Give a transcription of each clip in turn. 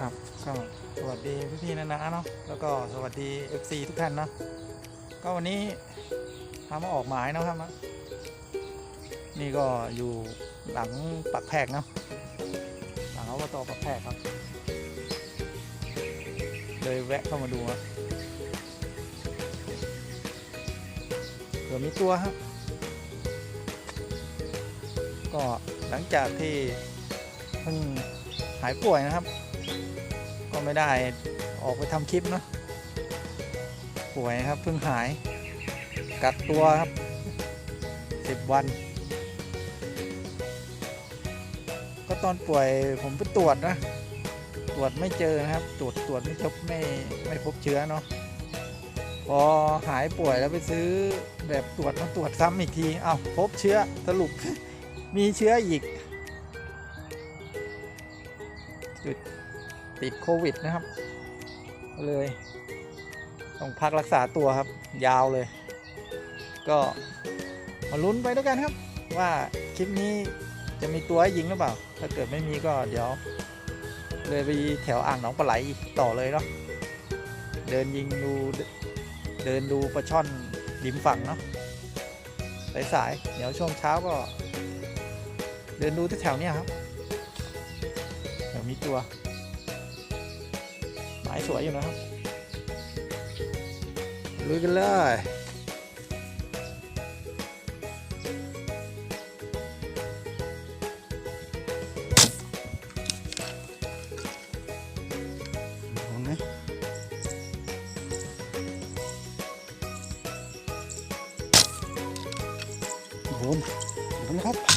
ครับก็สวัสดีพี่ๆนะนะเนาะแล้วก็สวัสดี FC ทุกท่านเนาะก็วันนี้ทำมาออกหมายเนาะครับนะนี่ก็อยู่หลังปักแพกเนาะหลังอบตปักแพกครับ เลยแวะเข้ามาดูครับเผื่อมีตัวครับก็หลังจากที่เพิ่งหายป่วยนะครับ ไม่ได้ออกไปทำคลิปเนะป่วยครับเพิ่งหาย กักตัวครับสิบวัน ก็ตอนป่วยผมไปตรวจนะ ตรวจไม่เจอนะครับ ตรวจตรวจไม่พบไม่ไม่พบเชื้อเนาะพอหายป่วยแล้วไปซื้อแบบตรวจมาตรวจซ้ำอีกที เอา้าพบเชื้อสรุปมีเชื้ออีกจุด ติดโควิดนะครับ เลย ต้องพักรักษาตัวครับ ยาวเลย ก็มาลุ้นไปด้วยกันครับ ว่าคลิปนี้จะมีตัวให้ยิงหรือเปล่า ถ้าเกิดไม่มีก็เดี๋ยว เลยไปแถวอ่างหนองปลาไหลต่อเลยเนาะเดินยิงดูเดินดูปลาช่อนริมฝั่งเนาะสายๆเดี๋ยวช่วงเช้าก็ เดินดูที่แถวเนี้ยครับ เดี๋ยวมีตัว สวยอยู่นะครับลุยกันเลยลองนะโดนโดนนะครับ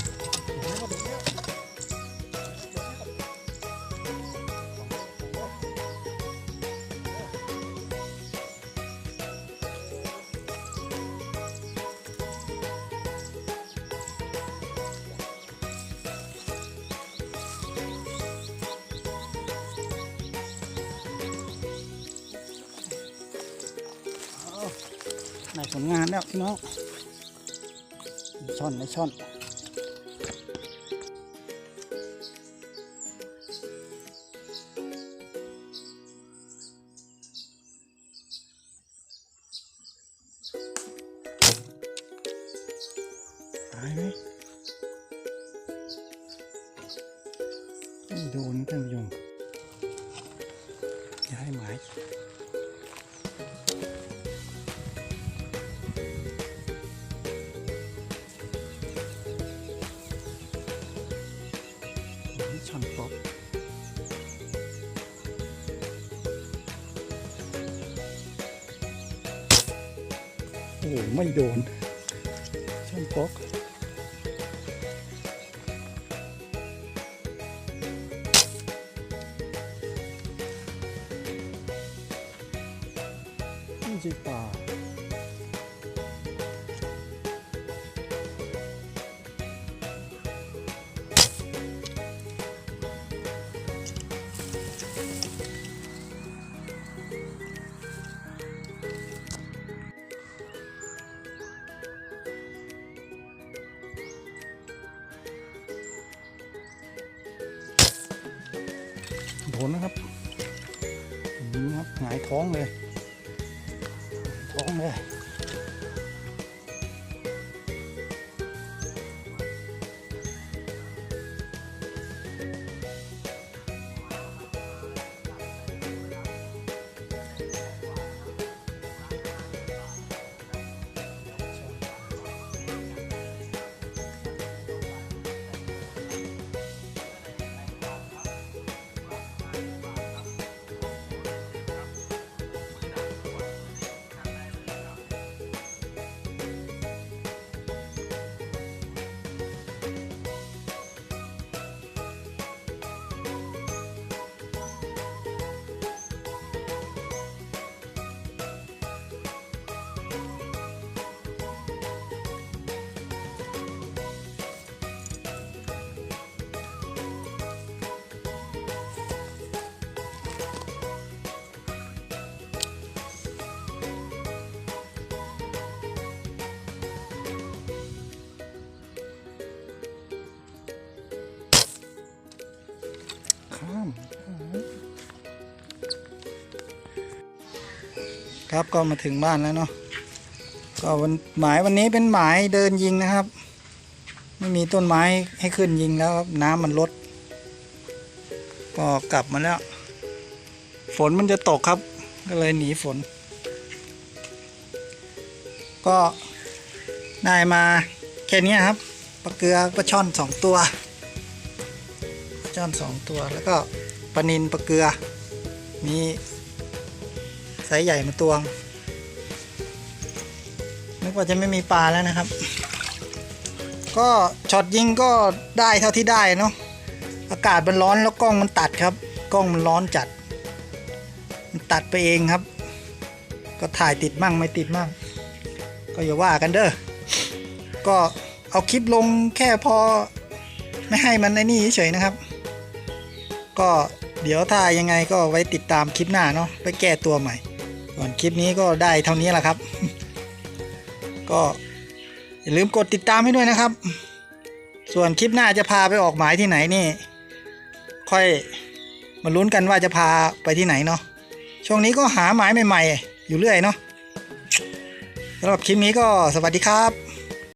ในผลงานแล้วพี่น้องในช่อนในช่อนหายไหมไม่โดนท่านผู้ชมอย่าให้หมาย หไม่โดนช่างป๊อกนี่ใช่ป่า นนะครับนี่ครับหงายท้องเลยท้องเลย ครับก็มาถึงบ้านแล้วเนาะก็วันหมายวันนี้เป็นหมายเดินยิงนะครับ ไม่มีต้นไม้ให้ขึ้นยิงแล้วครับน้ำมันลด ก็กลับมาแล้ว ฝนมันจะตกครับ ก็เลยหนีฝน ก็ได้มาแค่นี้ครับปลาเกลือปลาช่อนสองตัวปลาช่อนสองตัวแล้วก็ปลานินปลาเกลือมี ไซส์ใหญ่มาตวงนึกว่าจะไม่มีปลาแล้วนะครับ ก็ช็อตยิงก็ได้เท่าที่ได้เนาะอากาศมันร้อนแล้วกล้องมันตัดครับ กล้องมันร้อนจัด มันตัดไปเองครับ ก็ถ่ายติดมั่งไม่ติดมั่ง ก็อย่าว่ากันเด้อก็เอาคลิปลงแค่พอไม่ให้มันไอ้นี่เฉยๆนะครับ ก็เดี๋ยวถ้ายังไงก็ไว้ติดตามคลิปหน้าเนาะไปแก้ตัวใหม่ ส่วนคลิปนี้ก็ได้เท่านี้แหละครับ ก็อย่าลืมกดติดตามให้ด้วยนะครับ ส่วนคลิปหน้าจะพาไปออกหมายที่ไหนนี่ ค่อยมาลุ้นกันว่าจะพาไปที่ไหนเนาะช่วงนี้ก็หาหมายใหม่ ๆ อยู่เรื่อยเนาะสำหรับคลิปนี้ก็สวัสดีครับ